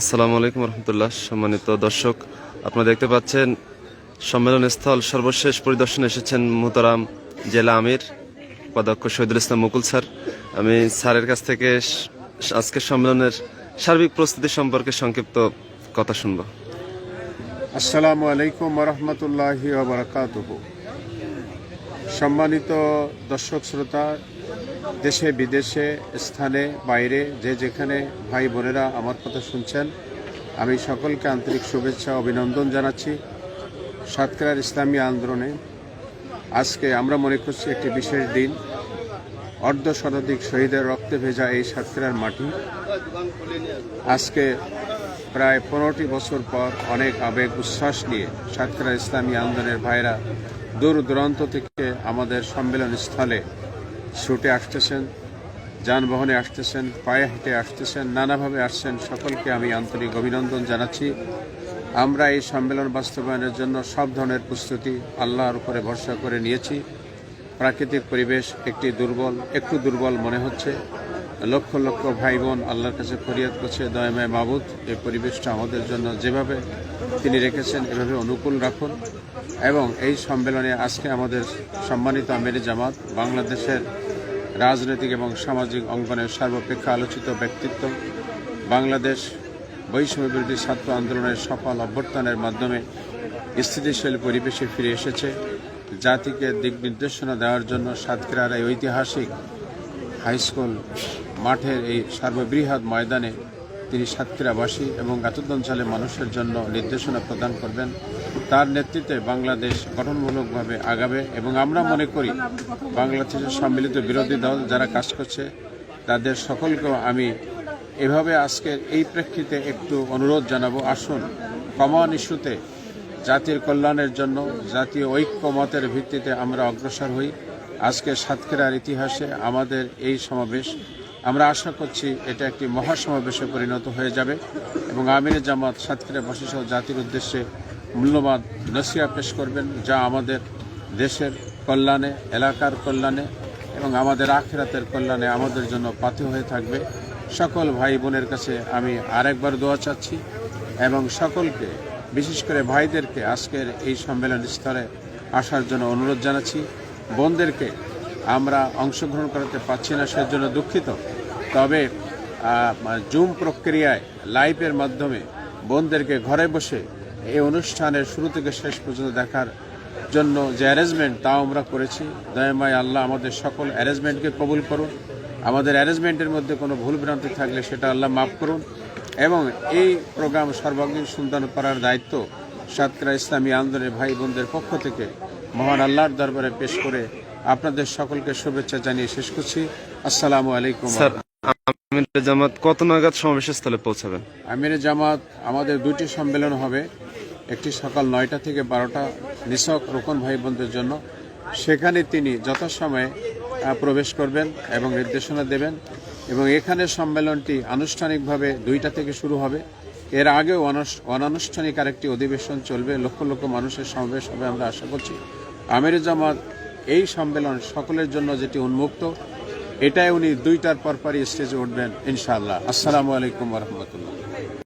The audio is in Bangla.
আসসালামু আলাইকুম রহমতুল্লাহ। সম্মানিত দর্শক, আপনারা দেখতে পাচ্ছেন সম্মেলন স্থল সর্বশেষ পরিদর্শনে এসেছেন মোহতারাম জেলা আমির, উপাধ্যক্ষ শহীদুল ইসলাম মুকুল স্যার। আমি স্যারের কাছ থেকে আজকের সম্মেলনের সার্বিক প্রস্তুতি সম্পর্কে সংক্ষিপ্ত কথা শুনব। আসসালামু আলাইকুম রহমতুল্লাহি সম্মানিত দর্শক, শ্রোতা দেশে, বিদেশে, স্থানে, বাইরে, যে যেখানে ভাই বোনেরা আমার কথা শুনছেন, আমি সকলকে আন্তরিক শুভেচ্ছা, অভিনন্দন জানাচ্ছি সাতক্ষীরার ইসলামী আন্দোলনে। আজকে আমরা মনে করছি একটি বিশেষ দিন। অর্ধ শতাধিক শহীদের রক্তে ভেজা এই সাতক্ষীরার মাটি। আজকে প্রায় পনেরোটি বছর পর অনেক আবেগ, উচ্ছ্বাস নিয়ে সাতক্ষীরা ইসলামী আন্দোলনের ভাইরা দূর দূরান্ত থেকে আমাদের সম্মেলন স্থলে ছুটে আসতেছেন, যানবাহনে আসতেছেন, পায়ে হেঁটে আসতেছেন, নানাভাবে আসছেন। সকলকে আমি আন্তরিক অভিনন্দন জানাচ্ছি। আমরা এই সম্মেলন বাস্তবায়নের জন্য সব ধরনের প্রস্তুতি আল্লাহর উপরে ভরসা করে নিয়েছি। প্রাকৃতিক পরিবেশ একটি দুর্বল, একটু দুর্বল মনে হচ্ছে। লক্ষ লক্ষ ভাই বোন আল্লাহর কাছে ফরিয়াদ করছে, দয়মায় মাবুদ, এই পরিবেশটা আমাদের জন্য যেভাবে তিনি রেখেছেন, এভাবে অনুকূল রাখুন। এবং এই সম্মেলনে আজকে আমাদের সম্মানিত আমির জামাত, বাংলাদেশের রাজনৈতিক এবং সামাজিক অঙ্গনের সর্বাপেক্ষা আলোচিত ব্যক্তিত্ব, বাংলাদেশ বৈষম্য বিরোধী ছাত্র আন্দোলনের সফল অভ্যর্থনের মাধ্যমে স্থিতিশীল পরিবেশে ফিরে এসেছে। জাতিকে দিক নির্দেশনা দেওয়ার জন্য সাতক্ষীরার এই ঐতিহাসিক হাইস্কুল মাঠের এই সর্ববৃহৎ ময়দানে তিনি সাতক্ষীরাবাসী এবং এতদঞ্চলের মানুষের জন্য নির্দেশনা প্রদান করবেন। তার নেতৃত্বে বাংলাদেশ গঠনমূলকভাবে আগাবে এবং আমরা মনে করি বাংলাদেশের সম্মিলিত বিরোধী দল যারা কাজ করছে, তাদের সকলকেও আমি এভাবে আজকের এই প্রেক্ষিতে একটু অনুরোধ জানাব। আসুন কমন ইস্যুতে জাতির কল্যাণের জন্য, জাতীয় ঐক্যমতের ভিত্তিতে আমরা অগ্রসর হই। আজকে সাতক্ষীরার ইতিহাসে আমাদের এই সমাবেশ আমরা আশা করছি এটা একটি মহাসমাবেশে পরিণত হয়ে যাবে এবং আমির জামাত সাতক্ষীরাবাসী সহ জাতির উদ্দেশ্যে মূল্যবান নসিয়া পেশ করবেন, যা আমাদের দেশের কল্যাণে, এলাকার কল্যাণে এবং আমাদের আখেরাতের কল্যাণে আমাদের জন্য পাথে হয়ে থাকবে। সকল ভাই বোনের কাছে আমি আরেকবার দোয়া চাচ্ছি এবং সকলকে, বিশেষ করে ভাইদেরকে আজকের এই সম্মেলন স্তরে আসার জন্য অনুরোধ জানাচ্ছি। বোনদেরকে আমরা অংশগ্রহণ করাতে পারছি না, সেজন্য দুঃখিত। তবে জুম প্রক্রিয়ায় লাইভের মাধ্যমে বোনদেরকে ঘরে বসে এই অনুষ্ঠানের শুরু থেকে শেষ পর্যন্ত দেখার জন্য যে অ্যারেঞ্জমেন্ট তাও আমরা করেছি। দয়াময় আল্লাহ আমাদের সকল অ্যারেঞ্জমেন্টকে কবুল করুন। আমাদের অ্যারেঞ্জমেন্টের মধ্যে কোনো ভুল ভ্রান্তি থাকলে সেটা আল্লাহ মাফ করুন এবং এই প্রোগ্রাম সর্বাঙ্গীন সুন্দর করার দায়িত্ব সাতক্ষীরা ইসলামী আন্দোলনের ভাই বোনদের পক্ষ থেকে মহান আল্লাহর দরবারে পেশ করে আপনাদের সকলকে শুভেচ্ছা জানিয়ে শেষ করছি। আসসালামু আলাইকুম। আমির জামাত কত নাগাদ সমাবেশের স্থলে পৌঁছাবেন আমির জামাত আমাদের দুটি সম্মেলন হবে। একটি সকাল নয়টা থেকে বারোটা নিছক রোকন ভাই বোনদের জন্য। সেখানে তিনি যথাসময়ে প্রবেশ করবেন এবং নির্দেশনা দেবেন এবং এখানে সম্মেলনটি আনুষ্ঠানিকভাবে দুইটা থেকে শুরু হবে। এর আগেও অনানুষ্ঠানিক আরেকটি অধিবেশন চলবে। লক্ষ লক্ষ মানুষের সমাবেশ হবে আমরা আশা করছি। আমির জামাত এই সম্মেলন সকলের জন্য যেটি উন্মুক্ত, এটাই উনি দুইটার পরপরই স্টেজে উঠবেন, ইনশাআল্লাহ। আসসালামু আলাইকুম রহমতুল্লাহ।